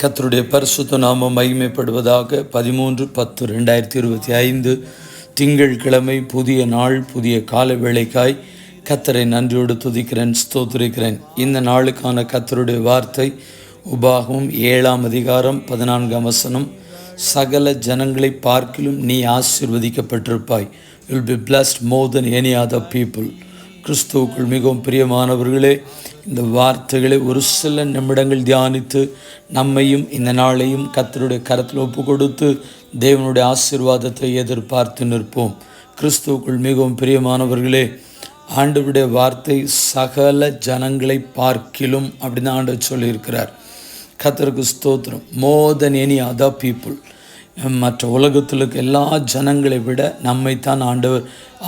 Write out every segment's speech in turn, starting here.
கத்தருடைய பரிசுத்த நாமம் மகிமைப்படுவதாக பதிமூன்று பத்து ரெண்டாயிரத்தி இருபத்தி ஐந்து திங்கட்கிழமை புதிய நாள் புதிய கால வேளைக்காய் கத்தரை நன்றியோடு துதிக்கிறேன் ஸ்தோத்திருக்கிறேன். இந்த நாளுக்கான கத்தருடைய வார்த்தை உபாகம் ஏழாம் அதிகாரம் பதினான்காம் வசனம். சகல ஜனங்களை பார்க்கிலும் நீ ஆசிர்வதிக்கப்பட்டிருப்பாய். Will be blessed more than any other people கிறிஸ்துவுக்குள் மிகவும் பிரியமானவர்களே இந்த வார்த்தைகளை ஒரு சில நிமிடங்கள் தியானித்து நம்மையும் இந்த நாளையும் கத்தருடைய கரத்தில் ஒப்பு கொடுத்து தேவனுடைய ஆசீர்வாதத்தை எதிர்பார்த்து நிற்போம். கிறிஸ்துவுக்குள் மிகவும் பிரியமானவர்களே ஆண்டவருடைய வார்த்தை சகல ஜனங்களை பார்க்கிலும் அப்படின்னு ஆண்டவர் சொல்லியிருக்கிறார். கத்தருக்கு ஸ்தோத்திரம். More than any other people மற்ற உலகத்தில் இருக்க எல்லா ஜனங்களை விட நம்மைத்தான் ஆண்டவர்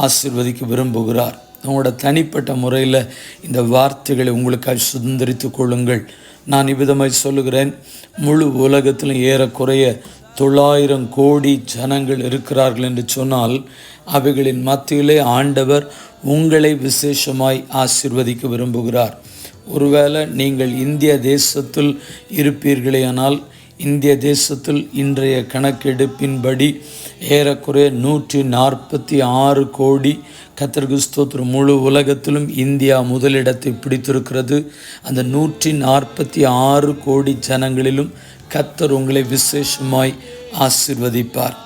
ஆசிர்வதிக்க விரும்புகிறார். உங்களோட தனிப்பட்ட முறையில் இந்த வார்த்தைகளை உங்களுக்காக சுதந்திரித்து கொள்ளுங்கள். நான் இவ்விதமாய் சொல்லுகிறேன். முழு உலகத்திலும் ஏறக்குறைய தொள்ளாயிரம் கோடி ஜனங்கள் இருக்கிறார்கள் என்று சொன்னால் அவைகளின் மத்தியிலே ஆண்டவர் உங்களை விசேஷமாய் ஆசிர்வதிக்க விரும்புகிறார். ஒருவேளை நீங்கள் இந்திய தேசத்தில் இருப்பீர்களேயானால் இந்திய தேசத்தில் இன்றைய கணக்கெடுப்பின்படி ஏறக்குறைய நூற்றி நாற்பத்தி ஆறு கோடி கத்தருக்கு ஸ்தோத்திரம். முழு உலகத்திலும் இந்தியா முதலிடத்தை பிடித்திருக்கிறது. அந்த நூற்றி நாற்பத்தி ஆறு கோடி ஜனங்களிலும் கத்தர் உங்களை விசேஷமாய் ஆசிர்வதிப்பார்.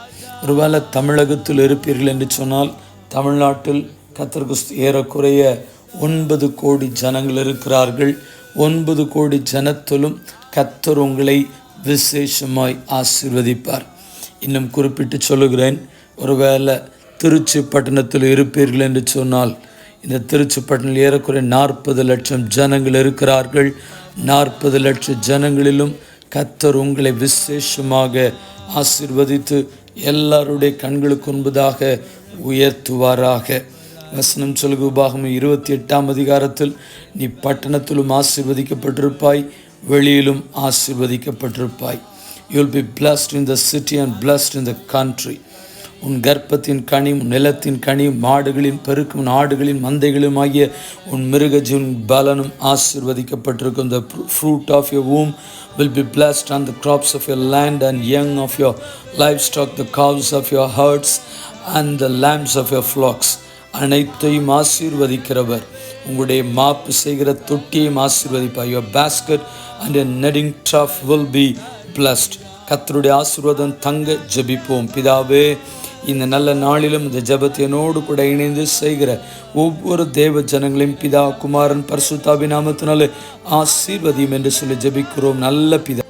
ஒருவேளை தமிழகத்தில் இருப்பீர்கள் என்று சொன்னால் தமிழ்நாட்டில் கத்தர்குஸ்து ஏறக்குறைய ஒன்பது கோடி ஜனங்கள் இருக்கிறார்கள். ஒன்பது கோடி ஜனத்திலும் கத்தர் உங்களை விசேஷமாய் ஆசிர்வதிப்பார். இன்னும் குறிப்பிட்டு சொல்லுகிறேன் ஒருவேளை திருச்சி பட்டணத்தில் இருப்பீர்கள் என்று சொன்னால் இந்த திருச்சி பட்டணத்தில் ஏறக்குறைய நாற்பது லட்சம் ஜனங்கள் இருக்கிறார்கள். நாற்பது லட்சம் ஜனங்களிலும் கத்தர் உங்களை விசேஷமாக ஆசீர்வதித்து எல்லாருடைய கண்களுக்கு முன்பதாக உயர்த்துவாராக. வசனம் சொல்கு உபாகம் இருபத்தி எட்டாம் அதிகாரத்தில் நீ பட்டணத்திலும் ஆசிர்வதிக்கப்பட்டிருப்பாய் வெளியிலும் ஆசிர்வதிக்கப்பட்டிருப்பாய் you'll be blessed in the city and blessed in the country உன் கர்ப்பத்தின் கனி நிலத்தின் கனி மாடுகளின் பெருக்கும் நாடுகளின் மந்தைகளும் ஆகிய உன் மிருகஜின் பலனும் ஆசிர்வதிக்கப்பட்டிருக்கும் the fruit of your womb will be blessed and the crops of your land and young of your livestock the cows of your herds and the lambs of your flocks அனைத்தையும் ஆசீர்வதிக்கிறவர் உங்களுடைய மாப்பு செய்கிற தொட்டியையும் ஆசீர்வதிப்பா your basket and kneading trough will be blessed கத்தருடைய ஆசீர்வாதம் தங்க ஜெபிப்போம். பிதாவே இந்த நல்ல நாளிலும் இந்த ஜபத்தியனோடு கூட இணைந்து செய்கிற ஒவ்வொரு தேவ ஜனங்களையும் பிதா குமாரன் பரிசுத்தாபி நாமத்தினாலே ஆசீர்வதியும் என்று சொல்லி ஜபிக்கிறோம். நல்ல பிதா.